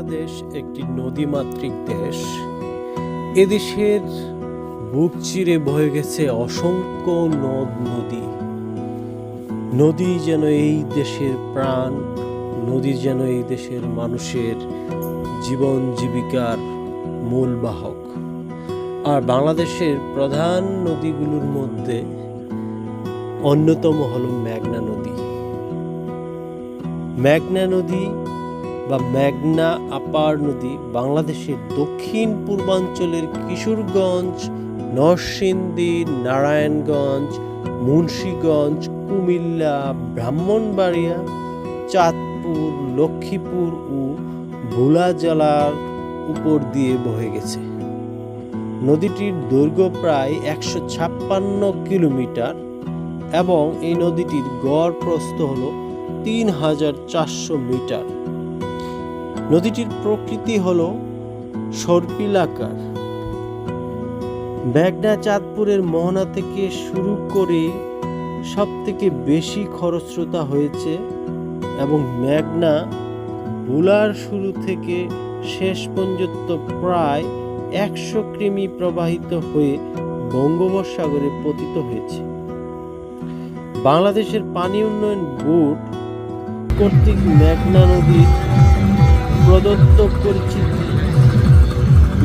বাংলাদেশ একটি নদীমাতৃক দেশ। এদেশের বুক চিরে বয়ে গেছে অসংখ্য নদ, নদী। নদী যেন এই দেশের প্রাণ, নদী যেন এই দেশের মানুষের জীবন জীবিকার মূল বাহক। আর বাংলাদেশের প্রধান নদীগুলোর মধ্যে অন্যতম হল মেঘনা নদী। মেঘনা নদী বা মেঘনা আপার নদী বাংলাদেশের দক্ষিণ পূর্বাঞ্চলের কিশোরগঞ্জ, নরসিংদী, নারায়ণগঞ্জ, মুন্সীগঞ্জ, কুমিল্লা, ব্রাহ্মণবাড়িয়া, চাঁদপুর, লক্ষ্মীপুর ও ভোলা জেলার উপর দিয়ে বহে গেছে। নদীটির দৈর্ঘ্য প্রায় একশো ছাপ্পান্ন কিলোমিটার এবং এই নদীটির গড় প্রস্থ হল তিন হাজার চারশো মিটার। নদীটির প্রকৃতি হল সর্পিলাকার। মেঘনা চাঁদপুরের মোহনা থেকে শুরু করে সব থেকে বেশি খরস্রোতা হয়েছে এবং মেঘনা বুলার শুরু থেকে শেষ পর্যন্ত প্রায় একশো কিমি প্রবাহিত হয়ে বঙ্গোপসাগরে পতিত হয়েছে। বাংলাদেশের পানি উন্নয়ন বোর্ড কর্তৃক মেঘনা নদীর প্রদত্ত পরিচিতি।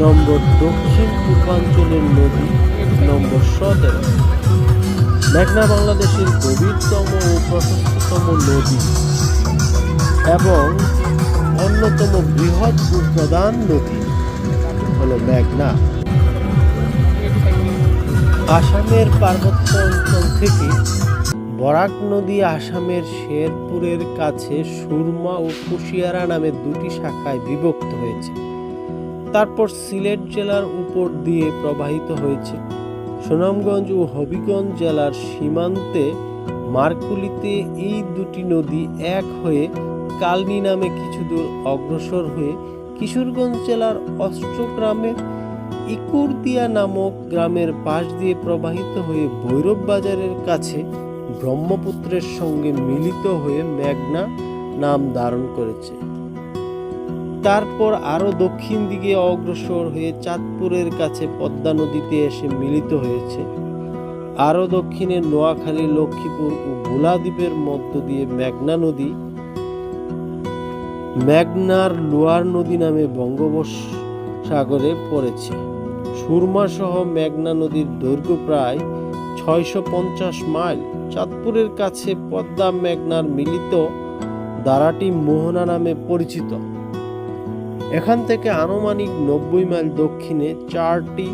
নম্বর দক্ষিণ পূর্বাঞ্চলের নদী, নম্বর সতেরো। মেঘনা বাংলাদেশের গভীরতম ও প্রশস্ততম নদী এবং অন্যতম বৃহৎ প্রধান নদী হলো মেঘনা। আসামের পার্বত্য অঞ্চল থেকে বরাক নদী আসামের শেরপুরের কাছে সুরমা ও কুশিয়ারা নামে দুটি শাখায় বিভক্ত হয়েছে। তারপর সিলেট জেলার উপর দিয়ে প্রবাহিত হয়েছে। সুনামগঞ্জ ও হবিগঞ্জ জেলার সীমান্তে মারকুলিতে এই দুটি নদী এক হয়ে কালনি নামে কিছু দূর অগ্রসর হয়ে কিশোরগঞ্জ জেলার অষ্টগ্রামের ইকুরদিয়া নামক গ্রামের পাশ দিয়ে প্রবাহিত হয়ে ভৈরব বাজারের কাছে ব্রহ্মপুত্রের সঙ্গে মিলিত হয়ে মেঘনা নাম ধারণ করেছে। তারপর আরও দক্ষিণ দিকে অগ্রসর হয়ে চাঁদপুরের কাছে পদ্মা নদীতে এসে মিলিত হয়েছে। আরও দক্ষিণে নোয়াখালী, লক্ষ্মীপুর ও ভোলা দ্বীপের মধ্য দিয়ে মেঘনা নদী। মেঘনার লোয়ার নদী নামে বঙ্গোপসাগরে পড়েছে। সুরমা সহ মেঘনা নদীর দৈর্ঘ্য প্রায় ছয়শো পঞ্চাশ মাইল চাঁদপুরের কাছে পদ্মা মেঘনার মিলিত দ্বারাটি মোহনা নামে পরিচিত। এখান থেকে আনুমানিক নব্বই মাইল দক্ষিণে চারটি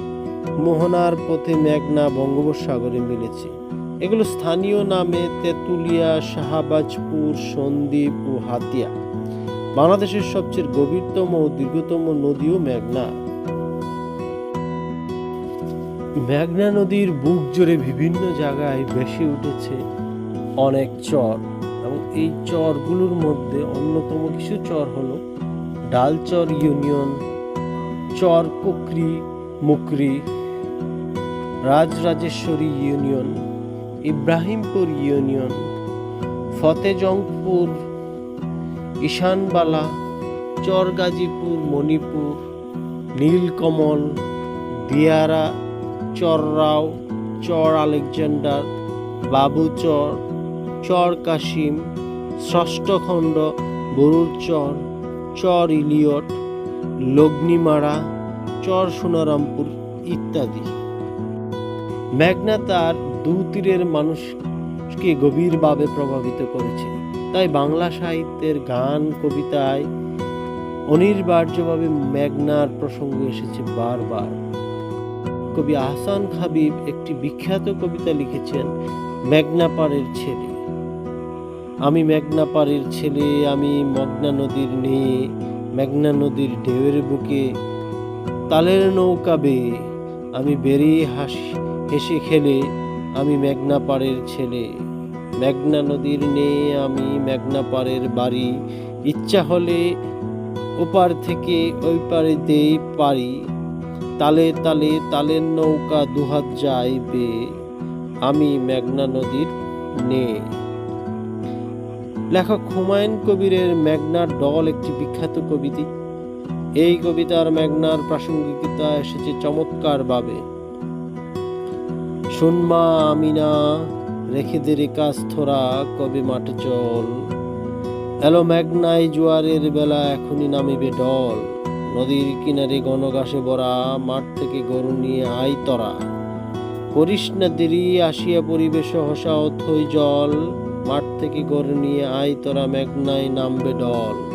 মোহনার পথে মেঘনা বঙ্গোপসাগরে মিলেছে। এগুলো স্থানীয় নামে তেঁতুলিয়া, শাহবাজপুর, সন্দ্বীপ ও হাতিয়া। বাংলাদেশের সবচেয়ে গভীরতম ও দীর্ঘতম নদীও মেঘনা। মেঘনা নদীর বুক জুড়ে বিভিন্ন জায়গায় বেশি উঠেছে অনেক চর এবং এই চরগুলোর মধ্যে অন্যতম কিছু চর হলো Dalchar union, Char Kukri Mukri, Rajrajeshwari union, Ibrahimpur union, Fatehjangpur, Ishanbala Char Gazipur Manipur, Nilkamal, Diara Charrao Char Alexander Babuchar Char Char Kashim ষষ্ঠখণ্ড বরুর চর চর ইলিয়ট, লগ্নিমারা, চর সোনারামপুর ইত্যাদি। মেঘনা তার দু তীরের মানুষকে গভীরভাবে প্রভাবিত করেছে। তাই বাংলা সাহিত্যের গান, কবিতায় অনির্বার্যভাবে মেঘনার প্রসঙ্গ এসেছে বারবার। কবি আহসান হাবিব একটি বিখ্যাত কবিতা লিখেছেন মেঘনা পাড়ের ছেলে। আমি মেঘনা পাড়ের ছেলে, আমি মগ্না নদীর নেয়ে মেঘনা নদীর ঢেউয়ের বুকে, তালের নৌকা বেয়ে, আমি বেরিয়ে হাসি, হেসে খেলে, আমি মেঘনা পাড়ের ছেলে। মেঘনা নদীর নেয়ে আমি মেঘনা পাড়ের বাড়ি, ইচ্ছা হলে ওপার থেকে ওই পারে দেই পারি। তালে তালে তালের নৌকা দুহাত যায় বে আমি মেঘনা নদীর নে লেখক হুমায়ুন কবিরের মেঘনার ডল একটি বিখ্যাত কবিতি। এই কবিতার মেঘনার প্রাসঙ্গিকতা এসেছে চমৎকারভাবে। শুনমা আমিনা, রেখে দে কাজ থোরা কবে মাঠে চল। এলো মেঘনাই জোয়ারের বেলা, এখনই নামিবে ডল নদীর কিনারে ঘন ঘাসে ভরা, মাঠ থেকে গরু নিয়ে আই তরা। করিস না দেরি, আসিয়া পরিবেশ হসা অথই জল। মাঠ থেকে গরু নিয়ে আই তরা মেঘনাই নামবে ডল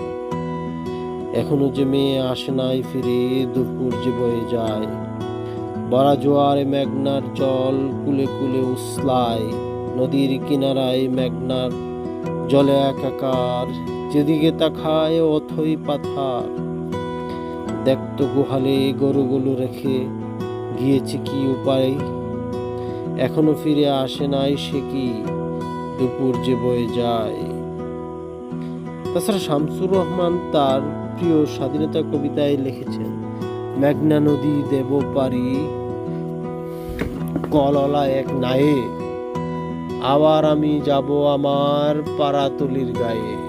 এখনও যে মেয়ে আসে নাই ফিরে, দুপুর যে বয়ে যায়। বড়া জোয়ারে মেঘনার জল কুলে কুলে উসলায় নদীর কিনারায় মেঘনার জলে একাকার। যেদিকে তাকায় অথই পাথার। দেখতো গুহালে গরুগুলো রেখে গিয়েছে কি উপায়? এখনও ফিরে আসে নাই সে কি? দুপুর যে বয়ে যায়। তাছাড়া শামসুর রহমান তার প্রিয় স্বাধীনতা কবিতায় লিখেছেন, মেঘনা নদী দেব পারি কললা এক নায়ে, আবার আমি যাব আমার পাড়াতলির গায়ে।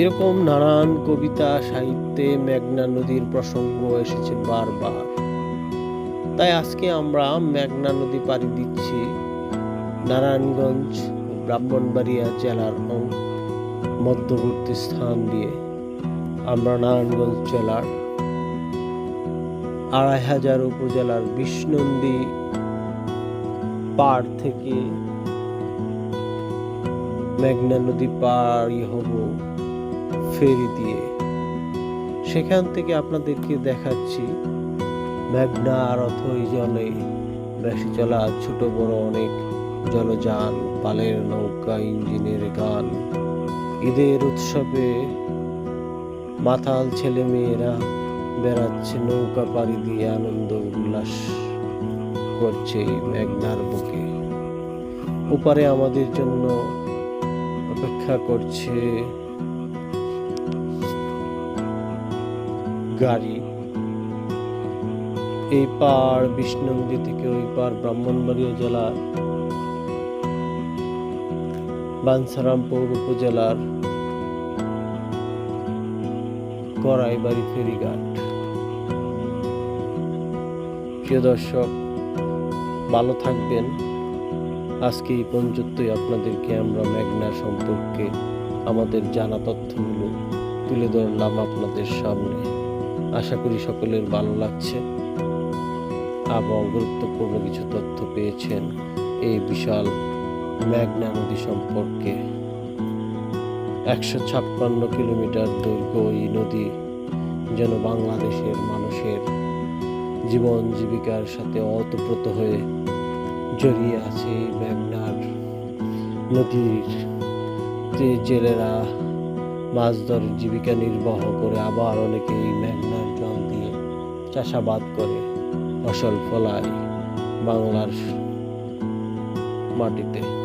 এরকম নানান কবিতা সাহিত্যে মেঘনা নদীর প্রসঙ্গ এসেছে বারবার। তাই আজকে আমরা মেঘনা নদী পাড়ি দিচ্ছি নারায়ণগঞ্জ ব্রাহ্মণবাড়িয়া জেলার মধ্যবর্তী স্থান দিয়ে। আমরা নারায়ণগঞ্জ জেলার আড়াই হাজার উপজেলার বিষ্ণন্দী পাড় থেকে মেঘনা নদী পাড়ি হব। ফেরি দিয়ে। সেখান থেকে আপনাদেরকে দেখাচ্ছি মেঘনা আর অথই জলে বেশি চলা ছোট বড় অনেক জলযান পালের নৌকা, ইঞ্জিনের গান। ঈদের উৎসবে মাতাল ছেলে মেয়েরা বেড়াচ্ছে নৌকা পাড়ি দিয়ে আনন্দ উল্লাস করছে মেঘনার বুকে। ওপারে আমাদের জন্য অপেক্ষা করছে গাড়ি। এই পার বিষ্ণুনদী থেকে ওই পার ব্রাহ্মণবাড়িয়া জেলার বাঞ্ছারামপুর উপজেলার গড়াইবাড়ি ফেরিঘাট। প্রিয় দর্শক, ভালো থাকবেন। আজকে এই পর্যন্তই আপনাদেরকে আমরা মেঘনা সম্পর্কে আমাদের জানা তথ্যগুলো তুলে ধরলাম আপনাদের সামনে। আশা করি সকলের ভালো লাগছে। এবং গুরুত্বপূর্ণ কিছু তথ্য পেয়েছেন এই বিশাল মেঘনা নদী সম্পর্কে। একশো ছাপ্পান্ন কিলোমিটার দৈর্ঘ্য এই নদী যেন বাংলাদেশের মানুষের জীবন জীবিকার সাথে অতপ্রত হয়ে জড়িয়ে আছে এই মেঘনার নদীর। জেলেরা মাছ ধরে জীবিকা নির্বাহ করে আবার অনেকে এই দিয়ে চাষাবাদ করে ফসল ফলায় বাংলার মাটিতে।